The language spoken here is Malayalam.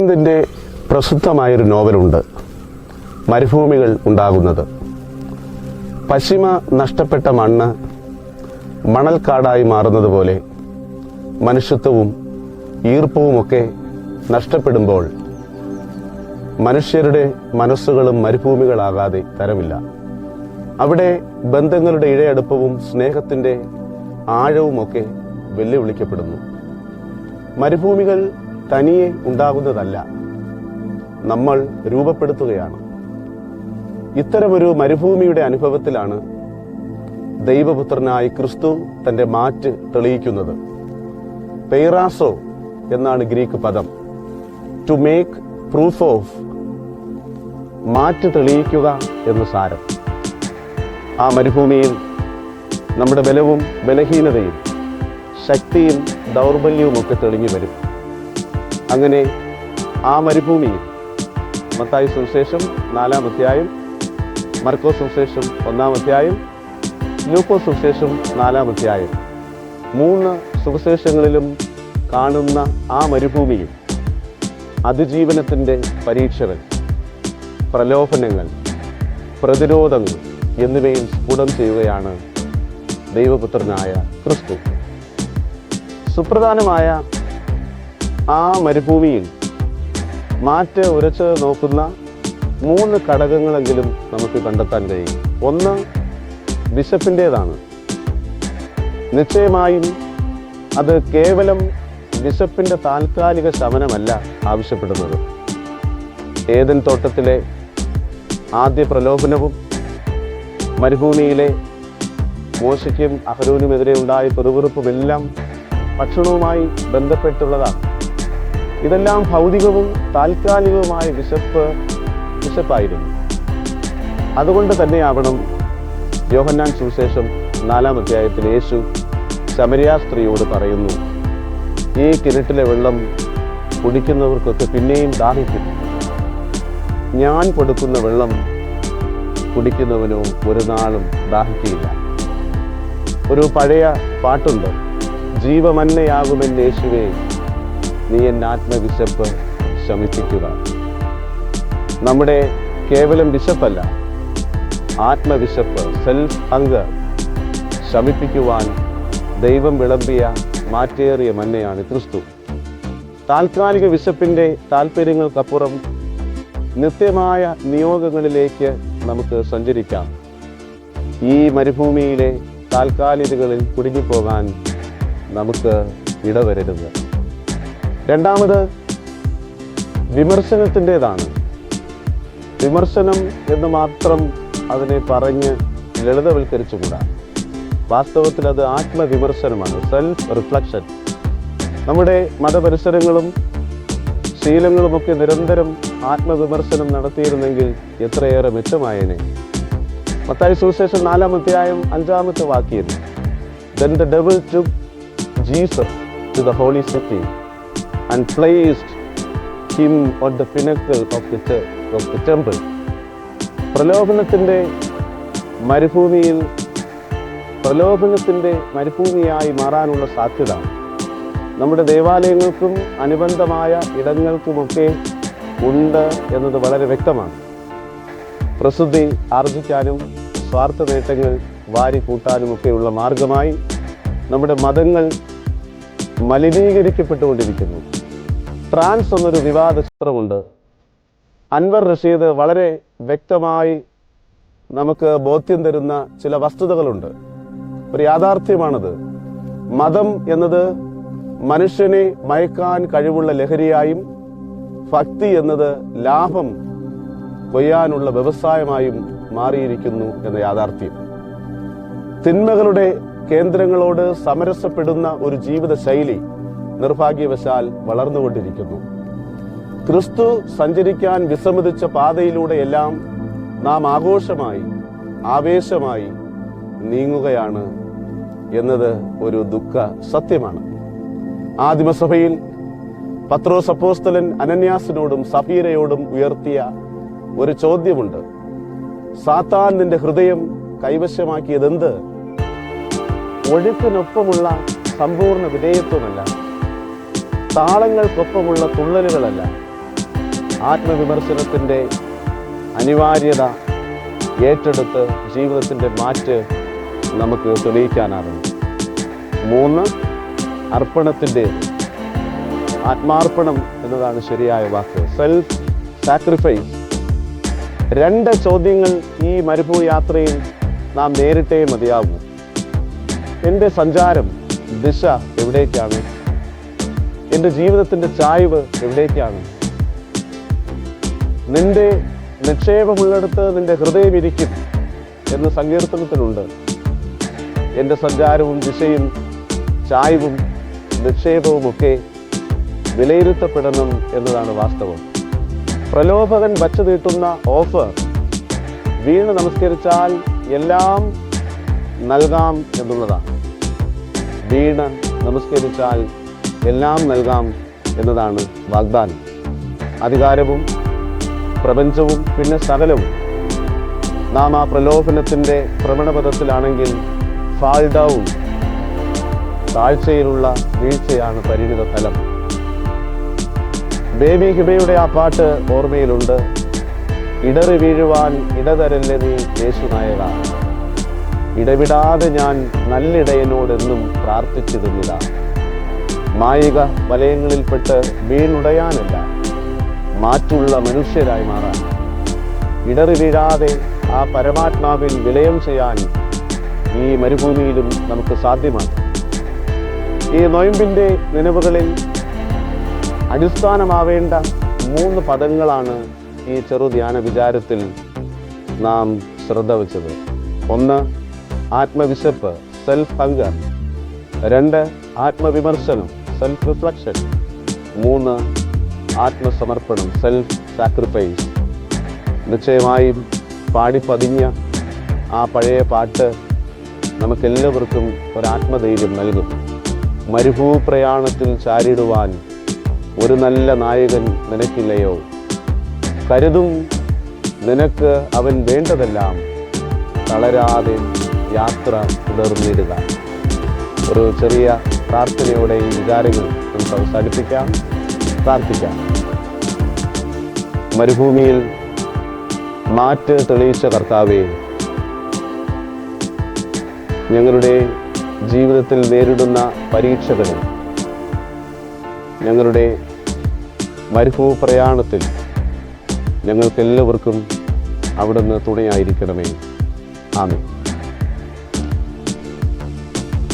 അരവിന്ദിന്റെ പ്രസിദ്ധമായൊരു നോവലുണ്ട് മരുഭൂമികൾ ഉണ്ടാകുന്നത്. പശ്ചിമ നഷ്ടപ്പെട്ട മണ്ണ് മണൽക്കാടായി മാറുന്നത് പോലെ മനുഷ്യത്വവും ഈർപ്പവുമൊക്കെ നഷ്ടപ്പെടുമ്പോൾ മനുഷ്യരുടെ മനസ്സുകളും മരുഭൂമികളാകാതെ തരമില്ല. അവിടെ ബന്ധങ്ങളുടെ ഇഴയടുപ്പവും സ്നേഹത്തിന്റെ ആഴവുമൊക്കെ വെല്ലുവിളിക്കപ്പെടുന്നു. മരുഭൂമികൾ തനിയെ ഉണ്ടാകുന്നതല്ല. നമ്മൾ രൂപപ്പെടുത്തുകയാണ്. ഇത്തരമൊരു മരുഭൂമിയുടെ അനുഭവത്തിലാണ് ദൈവപുത്രനായി ക്രിസ്തു തന്റെ മാറ്റ് തെളിയിക്കുന്നത്. പെയ്റാസോ എന്നാണ് ഗ്രീക്ക് പദം. ടു മേക്ക് പ്രൂഫ് ഓഫ് മാറ്റ് തെളിയിക്കുക എന്ന് സാരം. ആ മരുഭൂമിയിൽ നമ്മുടെ ബലവും ബലഹീനതയും ശക്തിയും ദൗർബല്യവും ഒക്കെ തെളിഞ്ഞു വരും. അങ്ങനെ ആ മരുഭൂമിയിൽ മത്തായി സുവിശേഷം നാലാം അധ്യായം മർക്കോ സുവിശേഷം ഒന്നാം അധ്യായം ലൂക്കോ സുവിശേഷം നാലാം അധ്യായം. മൂന്ന് സുവിശേഷങ്ങളിലും കാണുന്ന ആ മരുഭൂമിയിൽ അതിജീവനത്തിന്റെ പരീക്ഷകൾ പ്രലോഭനങ്ങൾ പ്രതിരോധങ്ങൾ എന്നിവയിൽ സ്ഫുടം ചെയ്യുകയാണ് ദൈവപുത്രനായ ക്രിസ്തു. സുപ്രധാനമായ ആ മരുഭൂമിയിൽ മാറ്റ് ഉരച്ച് നോക്കുന്ന മൂന്ന് ഘടകങ്ങളെങ്കിലും നമുക്ക് കണ്ടെത്താൻ കഴിയും. ഒന്ന് ബിഷപ്പിന്റേതാണ്. നിശ്ചയമായും അത് കേവലം ബിഷപ്പിന്റെ താൽക്കാലിക ശമനമല്ല ആവശ്യപ്പെടുന്നത്. ഏതൻ തോട്ടത്തിലെ ആദ്യ പ്രലോഭനവും മരുഭൂമിയിലെ മോശയ്ക്കും അഹരോനുമെതിരെ ഉണ്ടായ പെറുപെറുപ്പുമെല്ലാം ഭക്ഷണവുമായി ബന്ധപ്പെട്ടുള്ളതാണ്. ഇതെല്ലാം ഭൗതികവും താൽക്കാലികവുമായ വിശപ്പ് വിശപ്പായിരുന്നു. അതുകൊണ്ട് തന്നെയാവണം യോഹന്നാൻ സുവിശേഷം നാലാം അധ്യായത്തിൽ യേശു ശമരിയാ സ്ത്രീയോട് പറയുന്നു ഈ കിണറ്റിലെ വെള്ളം കുടിക്കുന്നവർക്കൊക്കെ പിന്നെയും ദാഹിക്കും. ഞാൻ കൊടുക്കുന്ന വെള്ളം കുടിക്കുന്നവനോ ഒരു നാളും ദാഹിക്കില്ല ഒരു പഴയ പാട്ടുണ്ട് ജീവമന്നയാകുമെന്ന് യേശുവേ നീ എന്റെ ആത്മവിശപ്പ് ശമിപ്പിക്കുക. നമ്മുടെ കേവലം വിശപ്പല്ല ആത്മവിശപ്പ് സെൽഫ് ഹങ്കർ ശമിപ്പിക്കുവാൻ ദൈവം വിളമ്പിയ മാറ്റേറിയ മന്നയാണ് ക്രിസ്തു. താൽക്കാലിക വിശപ്പിന്റെ താല്പര്യങ്ങൾക്കപ്പുറം നിത്യമായ നിയോഗങ്ങളിലേക്ക് നമുക്ക് സഞ്ചരിക്കാം. ഈ മരുഭൂമിയിലെ താൽക്കാലികകളിൽ കുടുങ്ങിപ്പോകാൻ നമുക്ക് ഇടവരരുത്. രണ്ടാമത് വിമർശനത്തിന്റെതാണ്. വിമർശനം എന്ന് മാത്രം അതിനെ പറഞ്ഞ് ലളിതവൽക്കരിച്ചുകൂടാ? വാസ്തവത്തിൽ അത് ആത്മവിമർശനമാണ് സെൽഫ് റിഫ്ലക്ഷൻ നമ്മുടെ മതപരിസരങ്ങളും ശീലങ്ങളുമൊക്കെ നിരന്തരം ആത്മവിമർശനം നടത്തിയിരുന്നെങ്കിൽ എത്രയേറെ മെച്ചമായേനെ. മത്തായി സുവിശേഷം നാലാം അധ്യായം അഞ്ചാമത്തെ വാക്യം Then the devil took Jesus to the holy city and placed him on the pinnacle of the, church, of the temple. പ്രലോഭനത്തിന്റെ മരുഭൂമിയിൽ പ്രലോഭനത്തിന്റെ മരുഭൂമിയായി മാറാനുള്ള സാധ്യത. നമ്മുടെ ദേവാലയങ്ങൾക്കും അനുബന്ധമായ ഇടങ്ങൾക്കുമൊക്കെ ഉണ്ട് എന്നത് വളരെ വ്യക്തമാണ്. പ്രസിദ്ധി ആർജിക്കാനും സ്വാർത്ഥ നേട്ടങ്ങൾ വാരി കൂട്ടാനുമൊക്കെയുള്ള മാർഗമായി നമ്മുടെ മതങ്ങൾ മലിനീകരിക്കപ്പെട്ടുകൊണ്ടിരിക്കുന്നു. ട്രാൻസ് എന്നൊരു വിവാദ ചിത്രമുണ്ട്. അൻവർ റഷീദ് വളരെ വ്യക്തമായി നമുക്ക് ബോധ്യം തരുന്ന ചില വസ്തുതകളുണ്ട്. ഒരു യാഥാർത്ഥ്യമാണത്. മതം എന്നത് മനുഷ്യനെ മയക്കാൻ കഴിവുള്ള ലഹരിയായും ഭക്തി എന്നത് ലാഭം കൊയ്യാനുള്ള വ്യവസായമായും മാറിയിരിക്കുന്നു എന്ന യാഥാർത്ഥ്യം. തിന്മകളുടെ കേന്ദ്രങ്ങളോട് സമരസപ്പെടുന്ന ഒരു ജീവിത ശൈലി നിർഭാഗ്യവശാൽ വളർന്നുകൊണ്ടിരിക്കുന്നു. ക്രിസ്തു സഞ്ചരിക്കാൻ വിസമ്മതിച്ച പാതയിലൂടെയെല്ലാം നാം ആഘോഷമായി ആവേശമായി നീങ്ങുകയാണ് എന്നത് ഒരു ദുഃഖ സത്യമാണ്. ആദിമസഭയിൽ പത്രോസ് അപ്പോസ്തലൻ അനന്യാസിനോടും സഫീരയോടും ഉയർത്തിയ ഒരു ചോദ്യമുണ്ട്. സാത്താൻ നിന്റെ ഹൃദയം കൈവശമാക്കിയതെന്ത്? ഒഴുക്കിനൊപ്പമുള്ള സമ്പൂർണ വിധേയത്വമല്ല. താളങ്ങൾക്കൊപ്പമുള്ള തുള്ളലുകളല്ല. ആത്മവിമർശനത്തിന്റെ അനിവാര്യത ഏറ്റെടുത്ത് ജീവിതത്തിന്റെ മാറ്റ് നമുക്ക് തെളിയിക്കാനാകും മൂന്ന് അർപ്പണത്തിന്റെ ആത്മാർപ്പണം എന്നതാണ് ശരിയായ വാക്ക്. സെൽഫ് സാക്രിഫൈസ് രണ്ട് ചോദ്യങ്ങൾ ഈ മരുഭൂ യാത്രയിൽ നാം നേരിട്ടേ മതിയാകൂ. എന്റെ സഞ്ചാരം ദിശ എവിടേക്കാണ്? എന്റെ ജീവിതത്തിന്റെ ചായ്വ് എവിടേക്കാണ്? നിന്റെ നിക്ഷേപമുള്ളിടത്ത് നിന്റെ ഹൃദയം ഇരിക്കും എന്ന് സങ്കീർത്തനത്തിലുണ്ട്. എന്റെ സഞ്ചാരവും ദിശയും ചായ്വും നിക്ഷേപവുമൊക്കെ വിലയിരുത്തപ്പെടണം എന്നതാണ് വാസ്തവം. പ്രലോഭകൻ വച്ചു നീട്ടുന്ന ഓഫർ വീണ് നമസ്കരിച്ചാൽ എല്ലാം നൽകാം എന്നുള്ളതാണ്. വീണ് നമസ്കരിച്ചാൽ എല്ലാം നൽകാം എന്നതാണ് വാഗ്ദാനം. അധികാരവും പ്രപഞ്ചവും പിന്നെ സകലവും നാം ആ പ്രലോഭനത്തിന്റെ ഭ്രമണപഥത്തിലാണെങ്കിൽ ഫാൾ ഡൗൺ താഴ്ചയിലുള്ള വീഴ്ചയാണ് പരിണിത ഫലം. ബേബി ഹിബയുടെ ആ പാട്ട് ഓർമ്മയിലുണ്ട്. ഇടറി വീഴുവാൻ ഇടതരല്ലേ നീ യേശുനായക. ഇടവിടാതെ ഞാൻ നല്ലിടയനോടെന്നും പ്രാർത്ഥിച്ചിരുന്നില്ല. മായിക വലയങ്ങളിൽപ്പെട്ട് വീണുടയാനല്ല മാറ്റുള്ള മനുഷ്യരായി മാറാൻ. ഇടറി വീഴാതെ ആ പരമാത്മാവിൽ വിലയം ചെയ്യാൻ ഈ മരുഭൂമിയിലും നമുക്ക് സാധ്യമാണ്. ഈ നൊയമ്പിന്റെ നിലവുകളിൽ അടിസ്ഥാനമാവേണ്ട മൂന്ന് പദങ്ങളാണ് ഈ ചെറുധ്യാന വിചാരത്തിൽ നാം ശ്രദ്ധ വച്ചത്. ഒന്ന് ആത്മവിശപ്പ് സെൽഫ് ഹങ്കർ രണ്ട് ആത്മവിമർശനം. സെൽഫ് റിഫ്ലക്ഷൻ മൂന്ന് ആത്മസമർപ്പണം സെൽഫ് സാക്രിഫൈസ് നിശ്ചയമായും പാടിപ്പതിഞ്ഞ ആ പഴയ പാട്ട് നമുക്കെല്ലാവർക്കും ഒരാത്മധൈര്യം നൽകും. മരുഭൂ പ്രയാണത്തിൽ ചാരിടുവാൻ ഒരു നല്ല നായകൻ നിനക്കില്ലയോ? കരുതും നിനക്ക് അവൻ വേണ്ടതെല്ലാം തളരാതെ യാത്ര തുടർന്നിടുക. ഒരു ചെറിയ പ്രാർത്ഥനയോടെ ഈ വിചാരങ്ങൾ നമുക്ക് അവസാനിപ്പിക്കാം. പ്രാർത്ഥിക്കാം. മരുഭൂമിയിൽ മാറ്റ് തെളിയിച്ച കർത്താവെ ഞങ്ങളുടെ ജീവിതത്തിൽ നേരിടുന്ന പരീക്ഷകളിൽ ഞങ്ങളുടെ മരുഭൂ പ്രയാണത്തിൽ ഞങ്ങൾക്കെല്ലാവർക്കും അവിടുന്ന് തുണയായിരിക്കണമേ. ആമേ